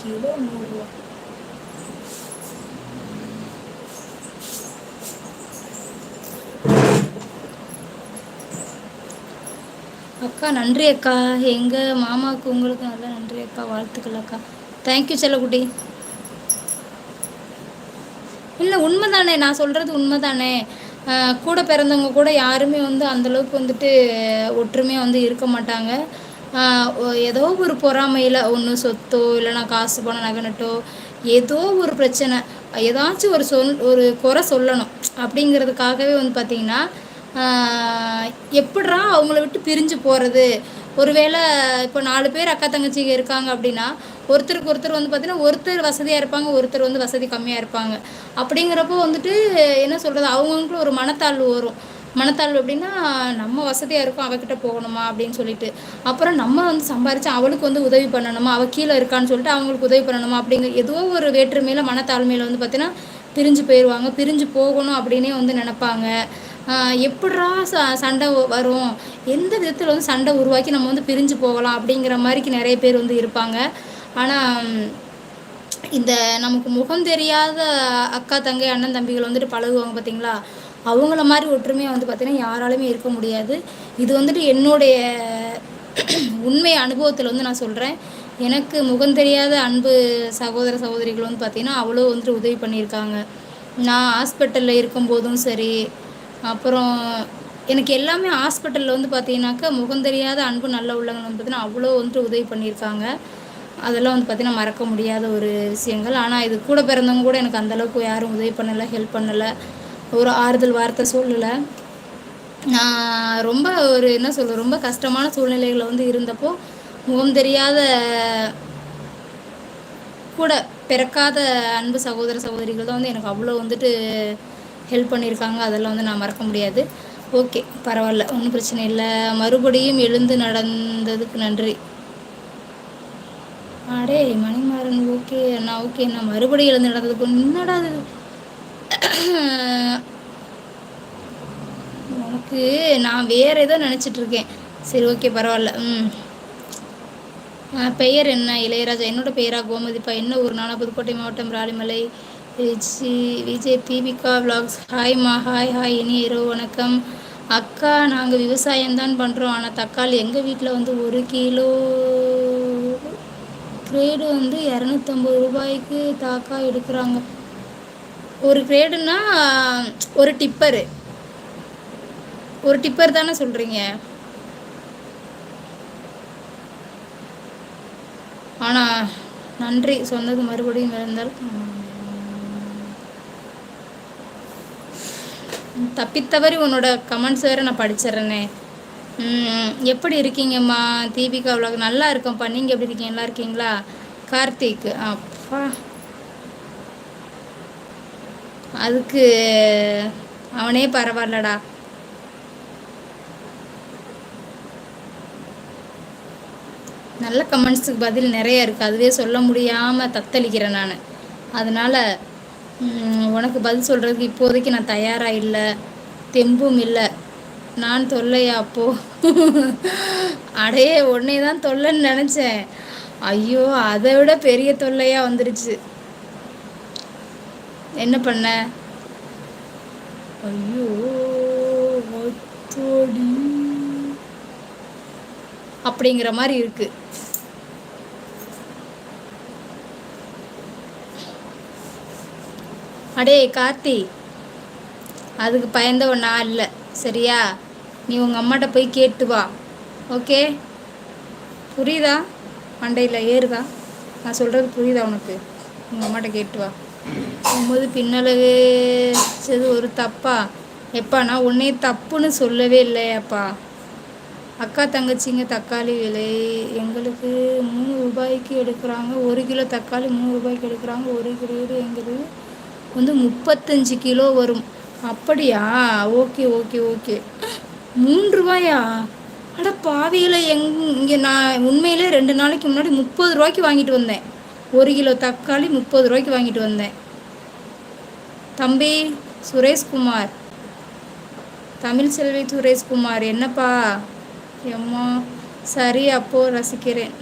Kilo நூறுரூவா அக்கா நன்றி அக்கா. எங்கள் மாமாவுக்கு உங்களுக்கு நல்லா நன்றி அக்கா. வாழ்த்துக்கள் அக்கா. தேங்க்யூ செல்லக்குட்டி. இல்லை உண்மை தானே நான் சொல்கிறது உண்மை தானே கூட பிறந்தவங்க கூட யாருமே வந்து அந்தளவுக்கு வந்துட்டு ஒற்றுமையாக வந்து இருக்க மாட்டாங்க. ஏதோ ஒரு பொறாமையில் ஒன்று சொத்தோ இல்லைனா காசு பணம் நகனட்டோ ஏதோ ஒரு பிரச்சனை. ஏதாச்சும் ஒரு சொல் ஒரு குறை சொல்லணும். அப்படிங்கிறதுக்காகவே வந்து பார்த்திங்கன்னா எப்படா அவங்கள விட்டு பிரிஞ்சு போகிறது ஒருவேளை இப்போ நாலு பேர் அக்கா தங்கச்சிங்க இருக்காங்க அப்படின்னா ஒருத்தருக்கு ஒருத்தர் வந்து பார்த்திங்கன்னா ஒருத்தர் வசதியாக இருப்பாங்க ஒருத்தர் வந்து வசதி கம்மியாக இருப்பாங்க. அப்படிங்கிறப்போ வந்துட்டு என்ன சொல்கிறது அவங்கவுங்களுக்கும் ஒரு மனத்தாழ்வு வரும். மனத்தாழ்வு அப்படின்னா நம்ம வசதியாக இருக்கோம் அவகிட்ட போகணுமா அப்படின்னு சொல்லிட்டு. அப்புறம் நம்ம வந்து சம்பாரித்து அவளுக்கு வந்து உதவி பண்ணணுமா அவள் கீழே இருக்கான்னு சொல்லிட்டு அவங்களுக்கு உதவி பண்ணணுமா அப்படிங்கிற ஏதோ ஒரு வேற்றுமையில் மனத்தாழ்மையில் வந்து பார்த்திங்கன்னா பிரிஞ்சு போயிடுவாங்க பிரிஞ்சு போகணும் அப்படின்னே வந்து நினப்பாங்க. எப்படா ச சண்டை வரும்? எந்த விதத்தில் வந்து சண்டை உருவாக்கி நம்ம வந்து பிரிஞ்சு போகலாம் அப்படிங்கிற மாதிரிக்கு நிறைய பேர் வந்து இருப்பாங்க. ஆனால் இந்த நமக்கு முகம் தெரியாத அக்கா தங்கை அண்ணன் தம்பிகள் வந்துட்டு பழகுவாங்க பார்த்தீங்களா அவங்கள மாதிரி ஒற்றுமையாக வந்து பார்த்திங்கன்னா யாராலுமே இருக்க முடியாது. இது வந்துட்டு என்னுடைய உண்மை அனுபவத்தில் வந்து நான் சொல்கிறேன் எனக்கு முகம் தெரியாத அன்பு சகோதர சகோதரிகள் வந்து பார்த்திங்கன்னா அவ்வளோ வந்துட்டு உதவி பண்ணியிருக்காங்க. நான் ஹாஸ்பிட்டலில் இருக்கும்போதும் சரி அப்புறம் எனக்கு எல்லாமே ஹாஸ்பிட்டலில் வந்து பார்த்தீங்கன்னாக்கா முகம் தெரியாத அன்பு நல்ல உள்ளவங்க வந்து பார்த்தீங்கன்னா அவ்வளோ வந்துட்டு உதவி பண்ணியிருக்காங்க. அதெல்லாம் வந்து பார்த்திங்கன்னா மறக்க முடியாத ஒரு விஷயங்கள். ஆனால் இது கூட பிறந்தவங்க கூட எனக்கு அந்தளவுக்கு யாரும் உதவி பண்ணலை ஹெல்ப் பண்ணலை. ஒரு ஆறுதல் வார்த்தை சொல்லலை. நான் ரொம்ப ஒரு என்ன சொல்ல ரொம்ப கஷ்டமான சூழ்நிலைகளை வந்து இருந்தப்போ முகம் தெரியாத கூட பிறக்காத அன்பு சகோதர சகோதரிகள் தான் வந்து எனக்கு அவ்வளோ வந்துட்டு ஹெல்ப் பண்ணியிருக்காங்க. அதெல்லாம் வந்து நான் மறக்க முடியாது. ஓகே பரவாயில்ல ஒன்றும் பிரச்சனை இல்லை. மறுபடியும் எழுந்து நடந்ததுக்கு நன்றி. அடே மணிமாறன் ஓகே அண்ணா ஓகே நான் மறுபடியும் எழுந்து நடந்ததுக்கு என்னடா உனக்கு நான் வேற ஏதோ நினச்சிட்ருக்கேன். சரி ஓகே பரவாயில்ல. ம். பெயர் என்ன? இளையராஜா. என்னோட பெயரா? கோமதிப்பா. என்ன ஊர்? நானா புதுக்கோட்டை மாவட்டம் ராலிமலை விஜய் தீபிகா விலாக்ஸ் ஹாய்மா ஹாய் ஹாய் இனி இரவு வணக்கம். அக்கா நாங்கள் விவசாயம்தான் பண்ணுறோம் ஆனால் தக்காளி எங்கள் வீட்டில் வந்து ஒரு கிலோ கிரேடு வந்து இரநூத்தம்பது ரூபாய்க்கு தாக்கா எடுக்கிறாங்க. ஒரு கிரேடுன்னா ஒரு டிப்பரு ஒரு டிப்பர் தானே சொல்கிறீங்க ஆனால் நன்றி சொன்னது மறுபடியும் இருந்தால் தப்பித்தவரி உன்னோட கமெண்ட்ஸ் வேறு நான் படிச்சிடுறேனே. எப்படி இருக்கீங்கம்மா? தீபிகா அவ்வளோ நல்லா இருக்கேன்ப்பா நீங்கள் எப்படி இருக்கீங்க? நல்லா இருக்கீங்களா? கார்த்திக் அப்பா. அதுக்கு அவனே பரவாயில்லடா. நல்ல கமெண்ட்ஸுக்கு பதில் நிறைய இருக்குது அதுவே சொல்ல முடியாமல் தத்தளிக்கிறேன் நான். அதனால் உனக்கு பதில் சொல்கிறதுக்கு இப்போதைக்கு நான் தயாராக இல்லை. தெம்பும் இல்லை. நான் தொல்லையா அப்போ அடையே உடனே தான் தொல்லைன்னு நினச்சேன். ஐயோ அதை விட பெரிய தொல்லையாக வந்துருச்சு. என்ன பண்ண? ஐயோ அப்படிங்கிற மாதிரி இருக்குது அடே கார்த்தி. அதுக்கு பயந்தவன் நான் இல்லை. சரியா? நீ உங்கள் அம்மாட்ட போய் கேட்டு வா. ஓகே? புரியுதா? மண்டையில் ஏறுதா? நான் சொல்கிறது புரியுதா உனக்கு? உங்கள் அம்மாட்ட கேட்டு வா. போகும்போது பின்னலகு சரி ஒரு தப்பா? எப்பா நான் உன்னே தப்புன்னு சொல்லவே இல்லையாப்பா. அக்கா தங்கச்சிங்க தக்காளி விலை எங்களுக்கு மூணு ரூபாய்க்கு எடுக்கிறாங்க. ஒரு கிலோ தக்காளி மூணு ரூபாய்க்கு எடுக்கிறாங்க. ஒரு கிலோ எங்களுக்கு வந்து முப்பத்தஞ்சு கிலோ வரும். அப்படியா? Okay okay okay. மூன்று ரூபாயா? அட பாவியில் எங் இங்கே நான் உண்மையிலே ரெண்டு நாளைக்கு முன்னாடி முப்பது ரூபாய்க்கு வாங்கிட்டு வந்தேன். ஒரு கிலோ தக்காளி முப்பது ரூபாய்க்கு வாங்கிட்டு வந்தேன். தம்பி சுரேஷ்குமார். தமிழ் செல்வி சுரேஷ்குமார் என்னப்பா? எம்மா சரி அப்போ ரசிக்கிறேன்